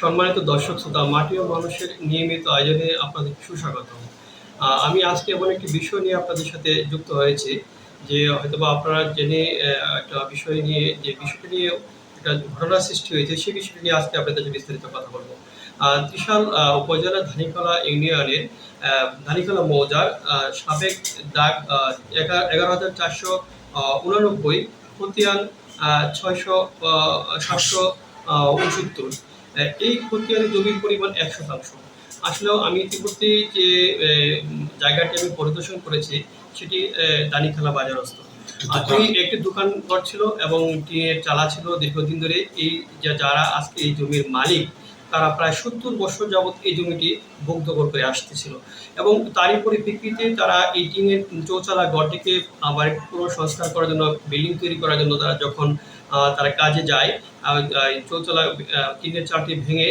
সম্মানিত দর্শক, শ্রোতা, মাটি ও মানুষের নিয়মিত আয়োজনে আপনাদের সুস্বাগত আমি আজকে এমন একটি বিষয় নিয়ে আপনাদের সাথে যুক্ত হয়েছি, যে হয়তোবা আপনারা জেনে একটা বিষয় নিয়ে, যে বিষয়টি নিয়ে একটা ঘটনা সৃষ্টি হয়েছে, সেই বিষয়টি নিয়ে আজকে আপনাদের সাথে বিস্তারিত কথা বলব। ত্রিশাল উপজেলা ধানিকলা ইউনিয়নের ধানিকলা মৌজার সাবেক ডাক এগারো হাজার চারশো উনানব্বই, খতিয়ান ছয়শো সাতশো উনসত্তর। এই খতিয়ানের জমির পরিমাণ এক শতাংশ আসলেও আমি ইতিমধ্যে যে জায়গাটি আমি পরিদর্শন করেছি সেটি দানিখালা বাজারস্থ। একটি দোকান ঘর ছিল এবং টিনের চালা ছিল দীর্ঘদিন ধরে। এই যে যারা আজকে এই জমির মালিক তারা প্রায় সত্তর বছর যাবৎ এই জমিটি ভোগদখল করে আসতেছিল। এবং তারই পরিপ্রেক্ষিতে তারা এই টিনের চৌচালা ঘরটিকে আবার পুরো সংস্কার করার জন্য বিল্ডিং তৈরি করার জন্য তারা যখন তারা কাজে যায়। চৌচালা আহ, টিনের চালটি ভেঙে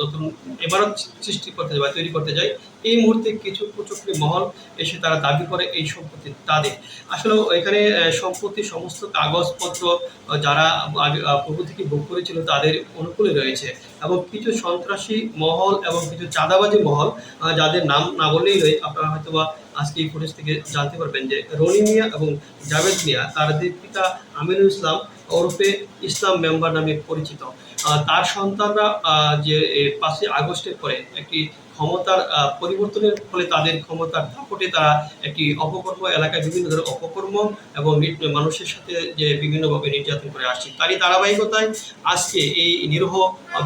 নতুন এবারত সৃষ্টি করতে যায় বা তৈরি করতে যায়। এই মুহূর্তে কিছু কুচক্রী মহল এসে তারা দাবি করে এই সম্পত্তি তাদের। আসলে এখানে আহ, সম্পত্তির সমস্ত কাগজপত্র যারা পূর্ব থেকে ভোগ করেছিল তাদের অনুকূলে রয়েছে। এবং কিছু সন্ত্রাসী মহল এবং কিছু চাঁদাবাজি মহল যাদের নাম না বললেই আপনারা হয়তোবা আজকে এই ফুটেজ থেকে জানতে পারবেন যে রনি মিয়া এবং জাভেদ মিয়া তাদের পিতা আমিনুল ইসলাম ওরফে ইসলাম মেম্বার নামে পরিচিত। তার সন্তানরা যে পাঁচই আগস্টের পরে একটি ক্ষমতার পরিবর্তনের ফলে তাদের ক্ষমতার দাপটে তারা একটি অপকর্ম এলাকায় বিভিন্ন ধরনের অপকর্ম এবং মানুষের সাথে যে বিভিন্নভাবে নির্যাতন করে আসছে, তারই ধারাবাহিকতায় আজকে এই নিরহ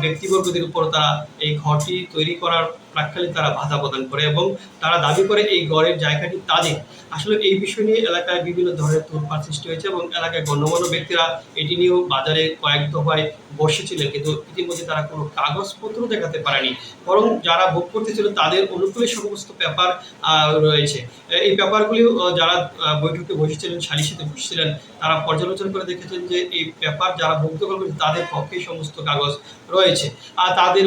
ব্যক্তিবর্গদের উপর তারা এই ঘরটি তৈরি করার প্রাক্ষালে তারা বাধা প্রদান করে এবং তারা দাবি করে এই গড়ের জায়গাটি তাদের। আসলে এই বিষয় নিয়ে এলাকায় বিভিন্ন ধরনের তোলপাড় সৃষ্টি হয়েছে এবং এলাকায় গণ্যমান্য ব্যক্তিরা এটি নিয়েও বাজারে কয়েক দফায় বসেছিলেন কিন্তু ইতিমধ্যে তারা কোনো কাগজপত্র দেখাতে পারেনি। বরং যারা ভোগ করতেছিল তাদের অনুকূলে সমস্ত আহ, রয়েছে। এই ব্যাপারগুলিও যারা বৈঠকে বসেছিলেন সালিশিতে বসেছিলেন তারা পর্যালোচনা করে দেখেছেন যে এই ব্যাপার যারা ভুক্ত করবে তাদের পক্ষে সমস্ত কাগজ রয়েছে। আর তাদের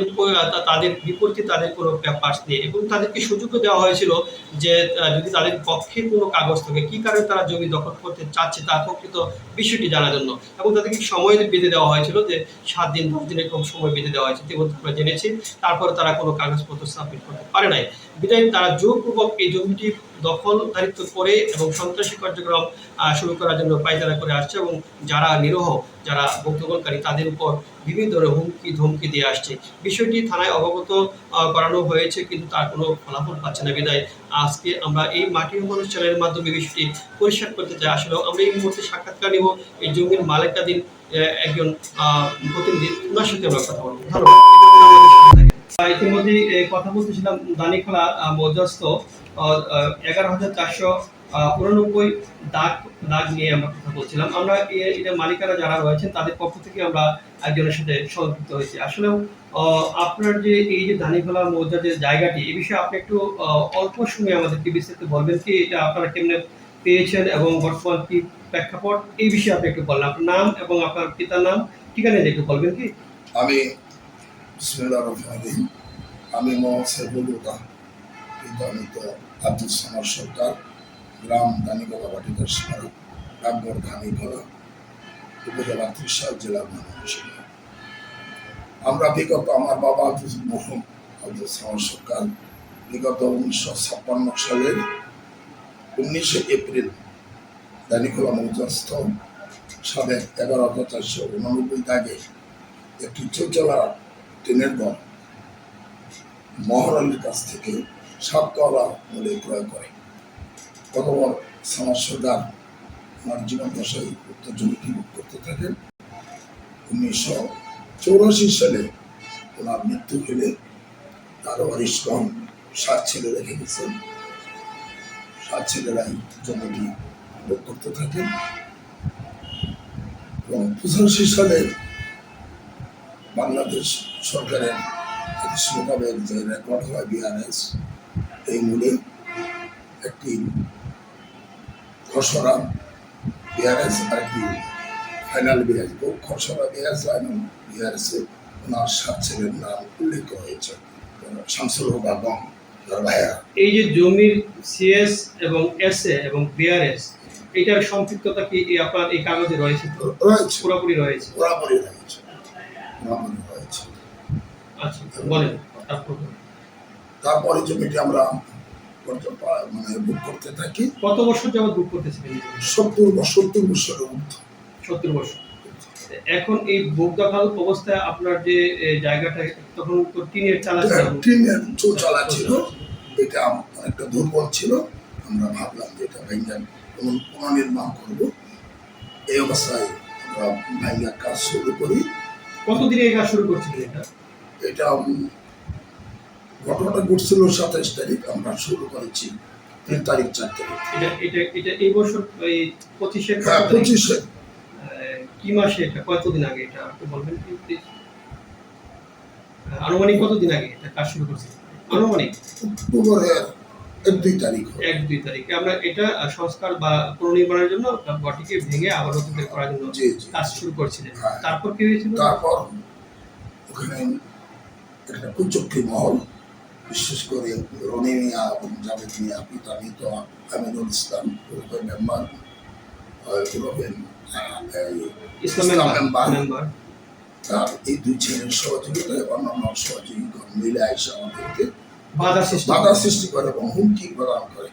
তাদের বিপরীতে তাদের কোনো পেপার দিয়ে। এবং তাদেরকে সুযোগও দেওয়া হয়েছিল যে যদি তাদের পক্ষে কোনো কাগজ থাকে, কি কারণে তারা জমি দখল করতে চাচ্ছে তার প্রকৃত বিষয়টি জানার জন্য। এবং তাদেরকে সময় বেঁধে দেওয়া হয়েছিল যে, সাত দিন, দশ দিন এরকম সময় বেঁধে দেওয়া হয়েছে। ইতিমধ্যে আমরা জেনেছি, তারপরে তারা কোনো কাগজপত্র সাবমিট করতে পারে নাই। বিদায় তারা জোরপূর্বক এই জমিটি দখলদারিত্ব করে এবং সন্ত্রাসী কার্যক্রম শুরু করার জন্য পায়তারা করে আসছে এবং যারা নিরহ, যারা ভোক্তগণকারী তাদের উপর বিভিন্ন ধরনের হুমকি, ধমকি দিয়ে আসছে। বিষয়টি থানায় অবগত করানো হয়েছে কিন্তু তার কোনো ফলাফল পাচ্ছে না। বিদায়, আজকে আমরা এই মাটির মানুষ চ্যানেলের মাধ্যমে বিষয়টি পরিষ্কার করতে চাই। আসলে আমরা এই মুহূর্তে সাক্ষাৎকার নিব। এই জমির মালিকাধীন একজন প্রতিনিধি, ওনার সাথে আমরা কথা বলব। ধন্যবাদ। ইতিমধ্যে কথা বলতেছিলাম দানিখোলা মধ্যস্থ এগারো হাজার চারশো উননব্বই দাগ দাগ নিয়ে আমরা কথা বলছিলাম। আমরা এটা মালিকারা যারা রয়েছেন তাদের পক্ষ থেকে আমরা একজনের সাথে সংযুক্ত হয়েছি। আসলেও আহ, আপনার যে এই যে ধানিখোলা মৌজার যে জায়গাটি এই বিষয়ে আপনি একটু অল্প সময়ে আমাদেরকে বিস্তারিত বলবেন কি এটা আপনারা কেমনে পেয়েছেন এবং বর্তমান কি প্রেক্ষাপট এই বিষয়ে আপনি একটু বললেন আপনার নাম এবং আপনার পিতার নাম ঠিকানা একটু বলবেন কি? আমি রহিম। আমি মোহাম্মদ সাইফুল্লাহ বিদ্যানিত আব্দুল সামার সরকার, গ্রাম দানিগলা বাটিদার সীমানা ডাকগড় ধানিগলা, উপজেলা ত্রিশাল জেলার মানুষ আমরা বিগত আমার বাবা আব্দুল মহম আব্দুল সামার সরকার, বিগত উনিশশো ছাপ্পান্ন সালের উনিশে এপ্রিল দানিখোলা মৌজাস্থ সাবেক এগারো হাজার চারশো উননব্বই দাগে একটি চৌচলা ট্রেনের দল মহারানীর কাছ থেকে সাততলা মূল্যে ক্রয় করে। গতবার সমাজ সর্দার ওনার জীবন দশায় উত্তর জমিটি ভোগ করতে থাকেন। উনিশশো চৌরাশি সালে ওনার মৃত্যু হলে তার অরিশগণ সাত ছেলে রেখে গেছেন। সাত ছেলেরাই জমিটি ভোগ করতে থাকেন। এবং পঁচাশি সালে বাংলাদেশ সরকারের মোতাবেক যে রেকর্ড হয় বিআরএস এই মূলে একটি খসড়া বিআরএস আর একটি ফাইনাল বিআরএস খসড়া বিআরএস এবং বিআরএস এ ওনার সাত ছেলের নাম উল্লেখ হয়েছে। শামসুল হক ভাইয়া এই যে জমির সিএস এবং এসএ এবং বিআরএস এটার সম্পৃক্ততা কি এই আপনার এই কাগজে রয়েছে? তো রয়েছে। পুরোপুরি রয়েছে। পুরাপুরি রয়েছে। পুরাপুরি রয়েছে আচ্ছা বলেন তারপর তারপরে জমিটি আমরা মানে বুক করতে থাকি। কত বছর যাবত বুক করতেছিলেন? সত্তর সত্তর ঊর্ধ্ব। সত্তর বছর। এখন এই বুক দখল অবস্থায় আপনার যে জায়গাটা তখন তো টিনের চালা ছিল। টিনের চৌচালা ছিল। এটা অনেকটা দুর্বল ছিল। আমরা ভাবলাম যে এটা ভেঙ্গান পুনর্নির্মাণ করব। এই অবস্থায় আমরা ভাঙ্গার কাজ শুরু করি। কতদিনে এই কাজ শুরু করছিলেন এটা? এটা ঘটনাটা ঘটছিল সাতাইশ তারিখ আমরা শুরু করেছি তিন তারিখ চার তারিখ। এটা এটা এটা এই বছর এই পঁচিশে হ্যাঁ পঁচিশে। কি মাসে এটা? কতদিন আগে এটা? একটু বলবেন আনুমানিক কতদিন আগে এটা কাজ শুরু করছি আনুমানিক। অক্টোবরের এক দুই তারিখ এক দুই তারিখে। আমরা এটা সংস্কার বা পুনর্নির্মাণের জন্য ঘরটিকে ভেঙে আবার নতুন করার জন্য কাজ শুরু করছিলেন। হ্যাঁ। তারপর কি হয়েছিল? তারপর ওখানে একটা কুচক্রি মহল বিশেষ করে রনি মিয়া এবং জাভেদ মিয়া পিতা আমিনুল ইসলাম মেম্বার তার এই দুই ছেলের সহযোগিতায় অন্যান্য সহযোগীগণ মিলে আইসা আমাদেরকে বাধা সৃষ্টি বাধা সৃষ্টি করে এবং হুমকি প্রদান করে।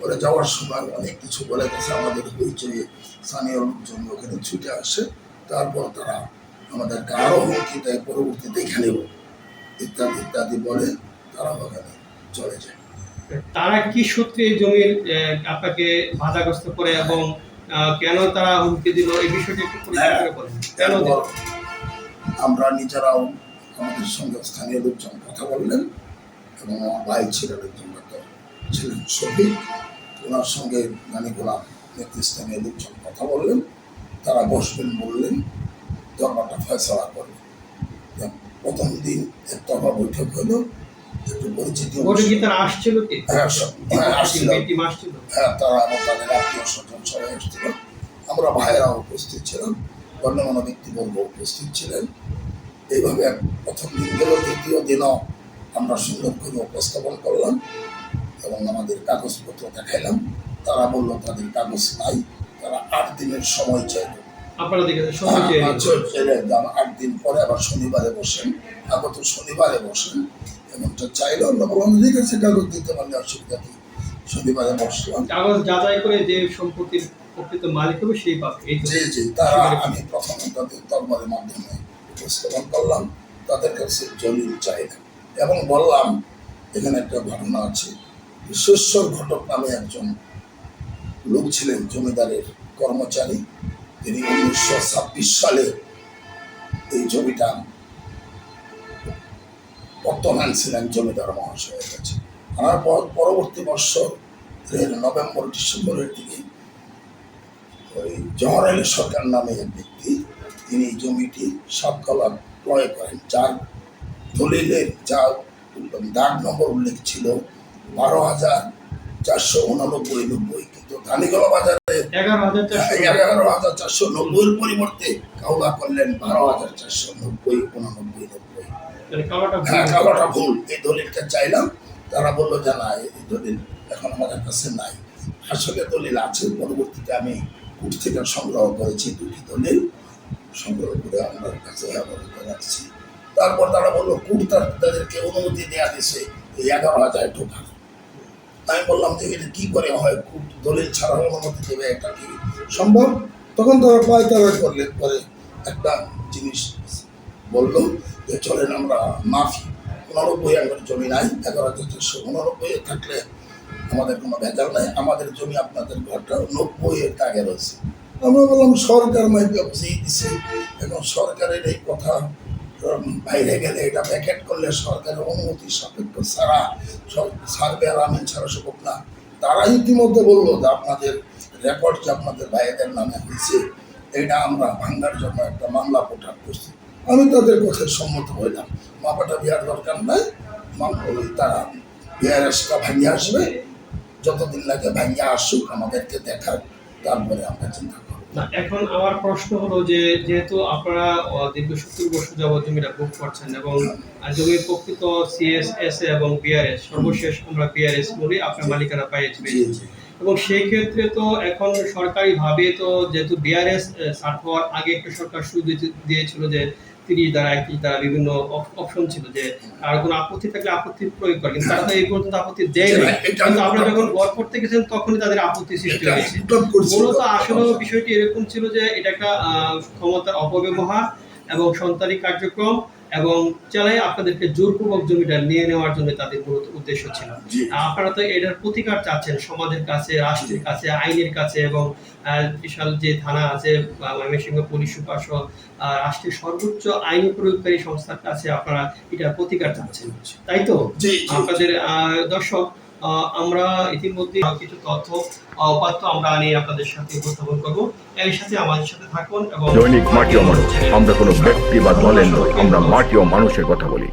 করে যাওয়ার সময় অনেক কিছু বলে গেছে। আমাদের হইচই স্থানীয় লোকজন ওখানে ছুটে আসে। তারপর তারা আমাদেরকে আরও হুমকি দেয় পরবর্তীতে এখানে ইত্যাদি ইত্যাদি বলে তারা ওখানে চলে যায়। তারা কি এই জমির আপনাকে বাধাগ্রস্ত করে এবং কেন তারা হুমকি দিল? এই বিষয়টি একটু দিল? আমরা নিজেরাও আমাদের সঙ্গে স্থানীয় লোকজন কথা বললেন। এবং আমার ভাই ছিলেন একজন তো ছিলেন শফিক ওনার সঙ্গে মানে গোলাম নেতৃস্থানীয় লোকজন কথা বললেন। তারা বসবেন বললেন দরবারটা ফয়সলা করবে তা প্রথম দিন একতরফা বৈঠক হলো। একটু পরিচিতি আসছিল হ্যাঁ হ্যাঁ আসছিল। হ্যাঁ তারা তাদের আত্মীয় স্বজন সবাই এসেছিল আমরা ভাইয়েরা উপস্থিত ছিলাম। গণ্যমান্য ব্যক্তিবর্গ উপস্থিত ছিলেন। এইভাবে প্রথম দিন গেল দ্বিতীয় দিনও আমরা সুন্দর করে উপস্থাপন করলাম এবং আমাদের কাগজপত্র দেখাইলাম। তারা বলল তাদের কাগজ নাই তারা আট দিনের সময় চাইল। আট দিন পরে আবার শনিবারে বসেন আগত শনিবারে বসেন এমনটা চাইলো। আমরা বললাম ঠিক আছে কাগজ দিতে পারলে অসুবিধা নেই শনিবারে বসলাম। কাগজ যাচাই করে যে সম্পত্তির প্রকৃত মালিক হবে সেই পাবে। জি জি তারা আমি প্রথমে তাদের দরবারের মাধ্যমে উপস্থাপন করলাম। তাদের কাছে জলিল চাহিদা এবং বললাম, এখানে একটা ঘটনা আছে। বিশ্বস্বর ঘটক নামে একজন লোক ছিলেন, জমিদারের কর্মচারী। তিনি উনিশশো ছাব্বিশ সালে এই জমিটা বর্তমান ছিলেন জমিদার মহাশয়ের কাছে। আনার পর পরবর্তী বৎসর নভেম্বর, ডিসেম্বরের দিকে, ওই জহর সরকার নামে এক ব্যক্তি, তিনি জমিটি সাতকলা ক্রয় করেন। যার দলিলের যা দাগ নম্বর উল্লেখ ছিল বারো হাজার চারশো উনানব্বই নব্বই। কিন্তু ধানিগলা বাজারে এগারো হাজার চারশো নব্বইয়ের পরিবর্তে কাউলা করলেন বারো হাজার চারশো নব্বই উনানব্বই নব্বই। হ্যাঁ ভুল। ভুল। এই দলিলটা চাইলাম। তারা বলল যে না এই দলিল এখন আমাদের কাছে নাই। আসলে দলিল আছে পরবর্তীতে আমি কুট থেকে সংগ্রহ করেছি দুটি দলিল। সংগ্রহ করে আমার কাছে রাখছি তারপর তারা বলল কুট তার তাদেরকে অনুমতি দেওয়া দিয়েছে এই এগারো হাজার ঢোকার আমি বললাম যে এটা কি করে হয়? কুট দলিল ছাড়া অনুমতি দেবে এটা কি সম্ভব? তখন তারা পায়তারা করলে পরে একটা জিনিস বলল যে, চলেন আমরা মাফি। উনানব্বই একর জমি নাই, এগারো হাজার চারশো উনানব্বই থাকলে আমাদের কোনো ভেজাল নাই। আমাদের জমি আপনাদের ঘরটা নব্বই এর দাগে রয়েছে। আমরা বললাম, সরকার মাইকে বুঝিয়ে দিছে। এবং সরকারের এই কথা বাইরে গেলে এটা প্যাকেট করলে সরকারের অনুমতি সাপেক্ষ ছাড়া সার্ভে আমিন ছাড়া সম্ভব না। তারা ইতিমধ্যে বলল যে আপনাদের রেকর্ড যে আপনাদের ভাইদের নামে হয়েছে, এটা আমরা ভাঙ্গার জন্য একটা মামলা পোটার করছি। আমি তাদের কথায় সম্মত হইলাম। মাপাটা দেওয়ার দরকার নাই। তারা বিআরএসটা ভাঙিয়ে আসবে। যতদিন লাগে ভাঙিয়ে আসুক, আমাদেরকে দেখাক তারপরে আমরা চিন্তা করব। না এখন আমার প্রশ্ন হলো যে যেহেতু আপনারা দীর্ঘ সত্তর বছর যাবৎ জমিটা ভোগ করছেন এবং জমির প্রকৃত সিএসএস এবং বিআরএস সর্বশেষ আমরা বিআরএস বলি আপনার মালিকানা পাইয়েছি। এবং সেই ক্ষেত্রে তো এখন সরকারিভাবে তো যেহেতু বিআরএস সার্ট হওয়ার আগে একটা সরকার শুরু দিয়েছিল যে তিরিশ দ্বারা একত্রিশ দ্বারা বিভিন্ন অপশন ছিল যে আর কোনো আপত্তি থাকলে আপত্তি প্রয়োগ করে কিন্তু তারা তো এই পর্যন্ত আপত্তি দেয় না এটা কিন্তু আপনারা যখন ভোট করতে গেছেন তখনই তাদের আপত্তি সৃষ্টি হয়েছে। মূলত আসলে বিষয়টি এরকম ছিল যে এটা একটা আহ, ক্ষমতার অপব্যবহার এবং সন্তানী কার্যক্রম এবং চালাই আপনাদেরকে জোরপূর্বক জমিটা নিয়ে নেওয়ার জন্য তাদের মূলত উদ্দেশ্য ছিল। আপনারা তো এটার প্রতিকার চাচ্ছেন সমাজের কাছে রাষ্ট্রের কাছে আইনের কাছে এবং বিশাল যে থানা আছে ময়মনসিংহ পুলিশ সুপার সহ রাষ্ট্রের সর্বোচ্চ আইন প্রয়োগকারী সংস্থার কাছে আপনারা এটার প্রতিকার চাচ্ছেন। তাই তো। আপনাদের আহ, দর্শক আমরা ইতিমধ্যে কিছু তথ্য উপাত্ত আমরা নিয়ে আপনাদের সাথে উপস্থাপন করব। এর সাথে আমাদের সাথে থাকুন এবং দৈনিক মাটি ও মানুষ। আমরা কোনো ব্যক্তি বা দলের নয় আমরা মাটি ও মানুষের কথা বলি।